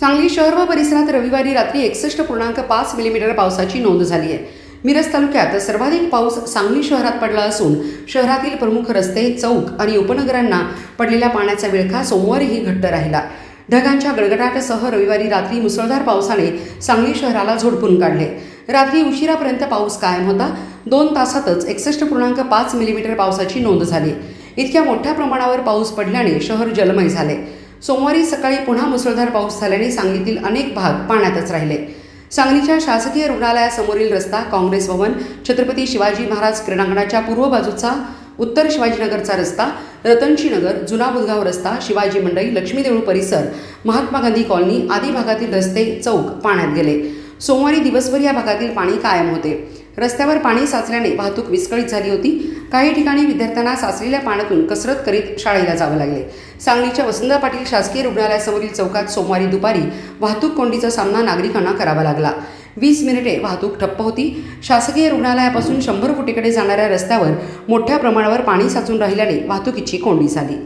सांगली शहर व परिसरात रविवारी रात्री एकसष्ट पूर्णांक पाच मिलीमीटर पावसाची नोंद झाली आहे. मिरज तालुक्यात सर्वाधिक पाऊस सांगली शहरात पडला असून शहरातील प्रमुख रस्ते चौक आणि उपनगरांना पडलेल्या पाण्याचा विळखा सोमवारीही घट्ट राहिला. ढगांच्या गडगडाटासह रविवारी रात्री मुसळधार पावसाने सांगली शहराला झोडपून काढले. रात्री उशिरापर्यंत पाऊस कायम होता. दोन तासातच एकसष्ट पूर्णांक पाच मिलीमीटर पावसाची नोंद झाली. इतक्या मोठ्या प्रमाणावर पाऊस पडल्याने शहर जलमय झाले. सोमवारी सकाळी पुन्हा मुसळधार पाऊस झाल्याने सांगलीतील अनेक भाग पाण्यातच राहिले. सांगलीच्या शासकीय रुग्णालयासमोरील रस्ता काँग्रेस भवन छत्रपती शिवाजी महाराज क्रीडांगणाच्या पूर्व बाजूचा उत्तर शिवाजीनगरचा रस्ता रतनशी नगर जुना बुधगाव रस्ता शिवाजी मंडई लक्ष्मी देऊळ परिसर महात्मा गांधी कॉलनी आदी भागातील रस्ते चौक पाण्यात गेले. सोमवारी दिवसभर या भागातील पाणी कायम होते. रस्त्यावर पाणी साचल्याने वाहतूक विस्कळीत झाली होती. काही ठिकाणी विद्यार्थ्यांना साचलेल्या पाण्यातून कसरत करीत शाळेला जावं लागले. सांगलीच्या वसंत पाटील शासकीय रुग्णालयासमोरील चौकात सोमवारी दुपारी वाहतूक कोंडीचा सामना नागरिकांना करावा लागला. वीस मिनिटे वाहतूक ठप्प होती. शासकीय रुग्णालयापासून शंभर फुटीकडे जाणाऱ्या रस्त्यावर मोठ्या प्रमाणावर पाणी साचून राहिल्याने वाहतुकीची कोंडी झाली.